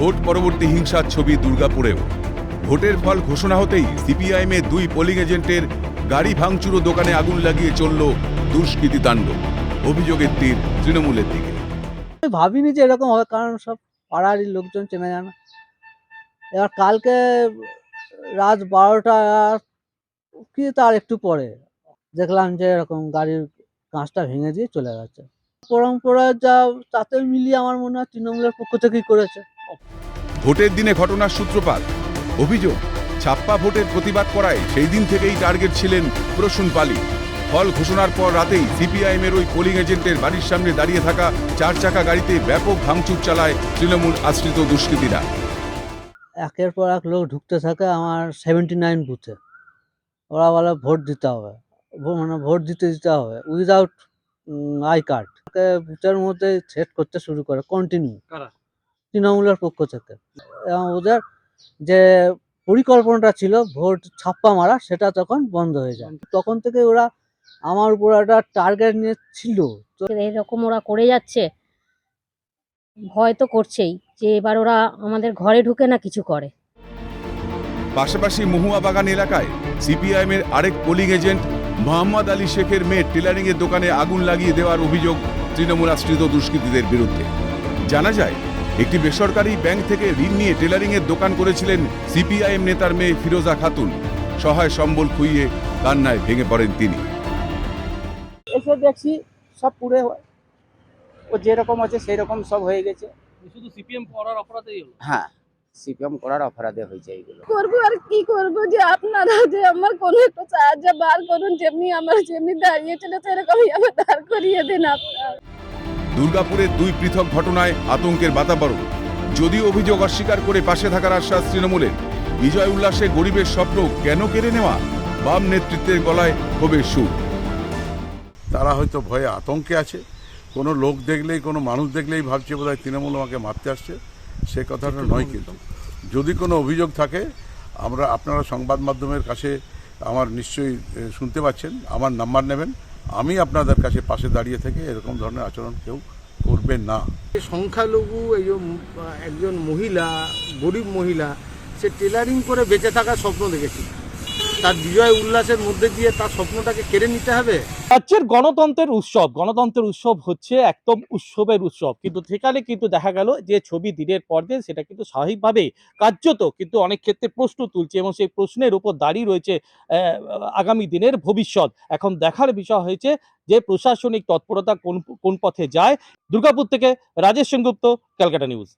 Vote পরবর্তী হিংসার ছবি দুর্গাপুরেও। ভোটের ফল ঘোষণা হতেই সিপিআইএম এর দুই পোলিং এজেন্টের গাড়ি ভাঙচুর ও দোকানে আগুন লাগিয়ে চলল দুষ্কৃতী তাণ্ডব অভিযোগের তীর তৃণমূলের দিকে। ভাবিনি যে এরকম হবে, কারণ সব পাড়ারই লোকজন চেনা জানা। এবার কালকে রাত বারোটা কি তার একটু পরে দেখলাম যে এরকম গাড়ির কাঁচটা ভেঙে দিয়ে চলে গেছে। পরম্পরা যা তাতে মিলিয়ে আমার মনে হয় তৃণমূলের পক্ষ থেকেই করেছে? ভোটের দিনে ঘটনার সূত্রপাত। অভিযোগ ছাপ্পা ভোটের প্রতিবাদ করায় সেই দিন থেকেই টার্গেট ছিলেন প্রসূন পালি। ফল ঘোষণার পর রাতেই সিপিআইএম এর ওই পোলিং এজেন্টের বাড়ির সামনে দাঁড়িয়ে থাকা চার চাকা গাড়িতে ব্যাপক ভাঙচুর চালায় তৃণমূল আশ্রিত দুষ্কৃতীরা। একের পর এক লোক ঢুকতে থাকে আমার সেভেন্টি নাইন বুথে ওরা বলে ভোট দিতে হবে। মানে ভোট দিতে দিতে হবে উইদাউট আই কার্ড বুথের মধ্যে সেট করতে শুরু করে কন্টিনিউ কারা? তৃণমূলের পক্ষ থেকে। এবং ওদের যে পরিকল্পনাটা ছিল ভোট ছাপ্পা মারা সেটা তখন বন্ধ হয়ে যায়। তখন থেকে ওরা আমার উপর একটা টার্গেট নিয়ে ছিল তো এরকম ওরা করে যাচ্ছে ভয় তো করছেই যে এবার ওরা আমাদের ঘরে ঢুকে না কিছু করে। পাশাপাশি মহুয়া বাগান এলাকায় সিপিআইএম এর আরেক পোলিং এজেন্ট মোহাম্মদ আলী শেখের মেয়ে টেলারিং এর দোকানে আগুন লাগিয়ে দেওয়ার অভিযোগ তৃণমূল আশ্রিত দুষ্কৃতীদের বিরুদ্ধে। জানা যায় একটি বেসরকারি ব্যাংক থেকে ঋণ নিয়ে টেলারিং এর দোকান করেছিলেন সিপিআইএম নেতার মেয়ে ফিরোজা খাতুন। সহায় সম্বল খুইয়ে কান্নায় ভেঙে পড়েন তিনি। এসে দেখছি সব পুড়ে ও যেরকম আছে সেই রকম সব হয়ে গেছে। শুধু সিপিএম করার অপরাধেই হলো? হ্যাঁ সিপিএম করার অপরাধে হয়েছে এইগুলো। করব আর কি করব যে আপনারা যে আমার কোনো একটু সাহায্য বার করুন যেমনি আমার যেমনি দাঁড়িয়েছিল সেরকমই আমার দাঁড় করিয়ে দিন আপনার। দুর্গাপুরের দুই পৃথক ঘটনায় আতঙ্কের বাতাবরণ। যদিও অভিযোগ অস্বীকার করে পাশে থাকার আশ্বাস তৃণমূলের। বিজয় উল্লাসে গরিবের স্বপ্ন কেন কেড়ে নেওয়া? বাম নেতৃত্বের গলায় ক্ষোভের সুর। তারা হয়তো ভয়ে আতঙ্কে আছে। কোনো লোক দেখলেই, কোনো মানুষ দেখলেই ভাবছে বোধহয় তৃণমূল আমাকে মারতে আসছে। সে কথাটা নয় কিন্তু। যদি কোনো অভিযোগ থাকে, আমরা আপনারা সংবাদ মাধ্যমের কাছে আমার নিশ্চয়ই শুনতে পাচ্ছেন। আমার নাম্বার নেবেন। আমি আপনাদের কাছে পাশে দাঁড়িয়ে থেকে এরকম ধরনের আচরণ কেউ করবে না। সংখ্যালঘু একজন মহিলা গরিব মহিলা সে টেলারিং করে বেঁচে থাকার স্বপ্ন দেখেছিল। তার বিজয় উল্লাসের মধ্যে দিয়ে তার স্বপ্নটাকে কেড়ে নিতে হবে? রাজ্যের গণতন্ত্রের উৎসব গণতন্ত্রের উৎসব হচ্ছে একদম উৎসবের উৎসব। কিন্তু সেখানে কিন্তু দেখা গেল যে ছবি দিনের পর দিন সেটা কিন্তু স্বাভাবিকভাবে কার্যত কিন্তু অনেক ক্ষেত্রে প্রশ্ন তুলছে এবং সেই প্রশ্নের উপর দাঁড়িয়ে রয়েছে আগামী দিনের ভবিষ্যৎ। এখন দেখার বিষয় হয়েছে যে প্রশাসনিক তৎপরতা কোন কোন পথে যায়। দুর্গাপুর থেকে রাজেশ সেনগুপ্ত, ক্যালকাটা নিউজ।